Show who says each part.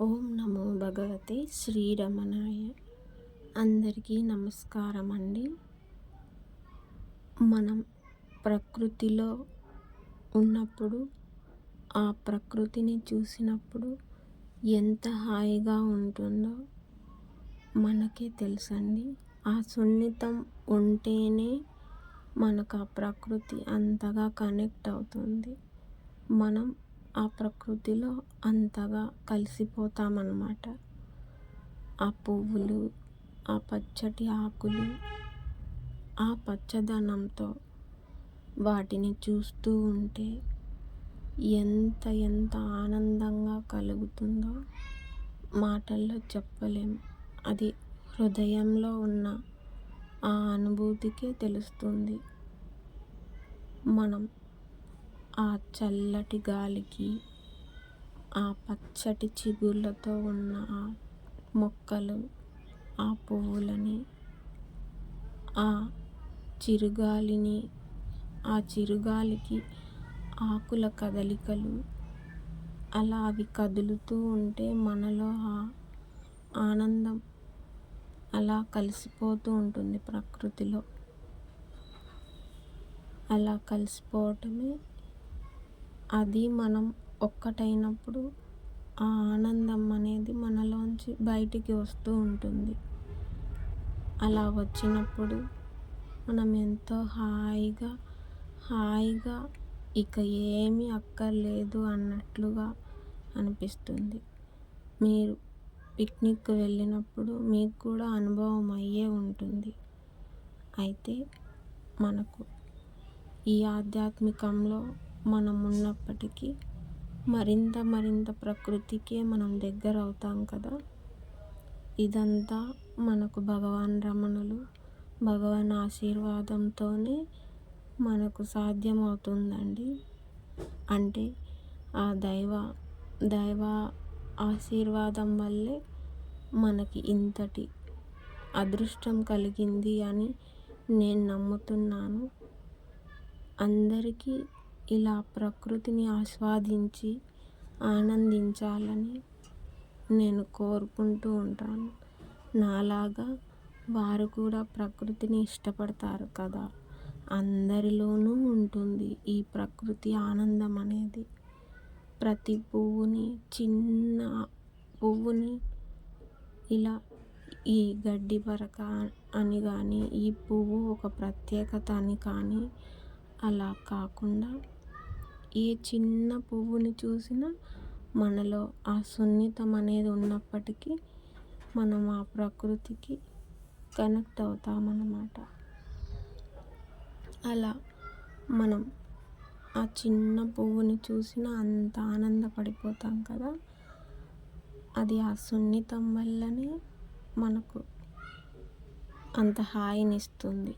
Speaker 1: ఓం నమో భగవతే శ్రీరమణాయ. అందరికీ నమస్కారం అండి మనం ప్రకృతిలో ఉన్నప్పుడు ఆ ప్రకృతిని చూసినప్పుడు ఎంత హాయిగా ఉంటుందో మనకే తెలుసండి. ఆ సున్నితం ఉంటేనే మనకు ఆ ప్రకృతి అంతగా కనెక్ట్ అవుతుంది. మనం ఆ ప్రకృతిలో అంతగా కలిసిపోతామన్నమాట. ఆ పువ్వులు ఆ పచ్చటి ఆకులు ఆ పచ్చదనంతో వాటిని చూస్తూ ఉంటే ఎంత ఎంత ఆనందంగా కలుగుతుందో మాటల్లో చెప్పలేం. అది హృదయంలో ఉన్న ఆ అనుభూతికే తెలుస్తుంది. మనం ఆ చల్లటి గాలికి ఆ పచ్చటి చిగుళ్ళతో ఉన్న ఆ మొక్కలు ఆ పువ్వులని ఆ చిరుగాలిని ఆ చిరుగాలికి ఆకుల కదలికలు అలా అవి కదులుతూ ఉంటే మనలో ఆ ఆనందం అలా కలిసిపోతూ ఉంటుంది ప్రకృతిలో. అలా కలిసిపోవటమే అది మనం ఒక్కటైనప్పుడు ఆ ఆనందం అనేది మనలోంచి బయటికి వస్తూ ఉంటుంది. అలా వచ్చినప్పుడు మనం ఎంతో హాయిగా హాయిగా ఇక ఏమీ అక్కర్లేదు అన్నట్లుగా అనిపిస్తుంది. మీరు పిక్నిక్ వెళ్ళినప్పుడు మీకు కూడా అనుభవం అయ్యే ఉంటుంది. అయితే మనకు ఈ ఆధ్యాత్మికంలో మనం ఉన్నప్పటికీ మరింత మరింత ప్రకృతికే మనం దగ్గర అవుతాం కదా. ఇదంతా మనకు భగవాన్ రమణులు భగవాన్ ఆశీర్వాదంతోనే మనకు సాధ్యమవుతుందండి. అంటే ఆ దైవ దైవ ఆశీర్వాదం వల్లే మనకి ఇంతటి అదృష్టం కలిగింది అని నేను నమ్ముతున్నాను. అందరికీ ఇలా ప్రకృతిని ఆస్వాదించి ఆనందించాలని నేను కోరుకుంటూ ఉంటాను. నాలాగా వారు కూడా ప్రకృతిని ఇష్టపడతారు కదా. అందరిలోనూ ఉంటుంది ఈ ప్రకృతి ఆనందం అనేది. ప్రతి పువ్వుని చిన్న పువ్వుని ఇలా ఈ గడ్డి పరక అని కానీ ఈ పువ్వు ఒక ప్రత్యేకత అని కానీ అలా కాకుండా ఏ చిన్న పువ్వుని చూసినా మనలో ఆ సున్నితం అనేది ఉన్నప్పటికీ మనం ఆ ప్రకృతికి కనెక్ట్ అవుతామన్నమాట. అలా మనం ఆ చిన్న పువ్వుని చూసినా అంత ఆనందపడిపోతాం కదా. అది ఆ సున్నితం వల్లనే మనకు అంత హాయినిస్తుంది.